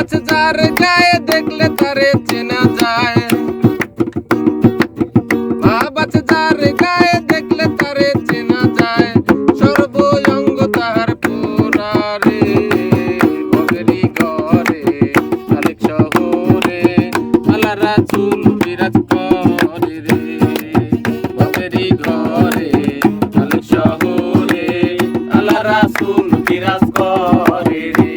আছে যার গায়ে দেখলে তারে চেনা যায়। ভাব আছে যার দেখলে তারে চেনা যায়। সর্বঙ্গ তাহার পুরারে বগরি ঘরে আলেক শহরে, আলারা চুল বিরাজ করে রে। বগরি ঘরে আলেক আলারা চুল বিরাজ করে রে।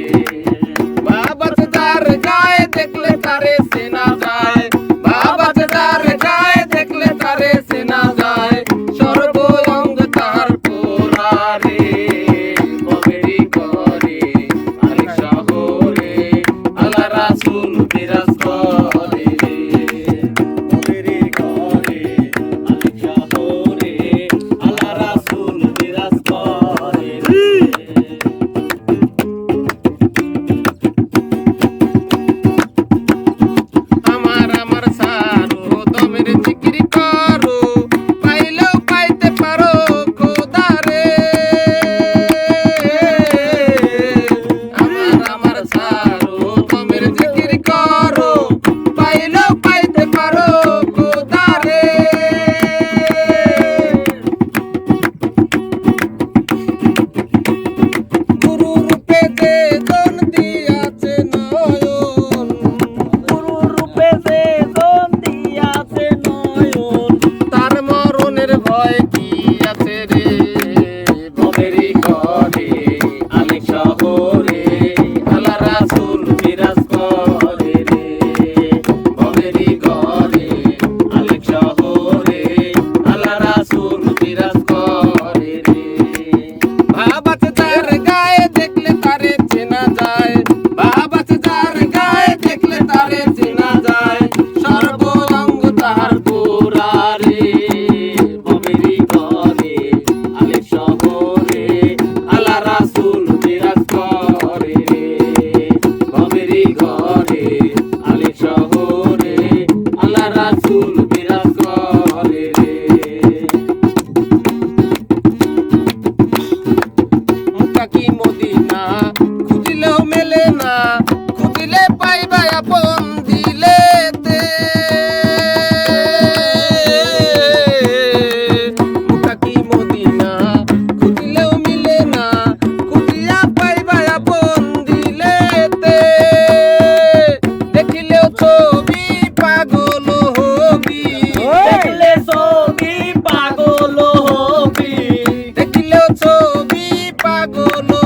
좋아요.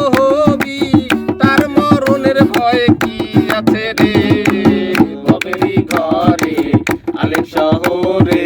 হবি তার কি আলেক শহরে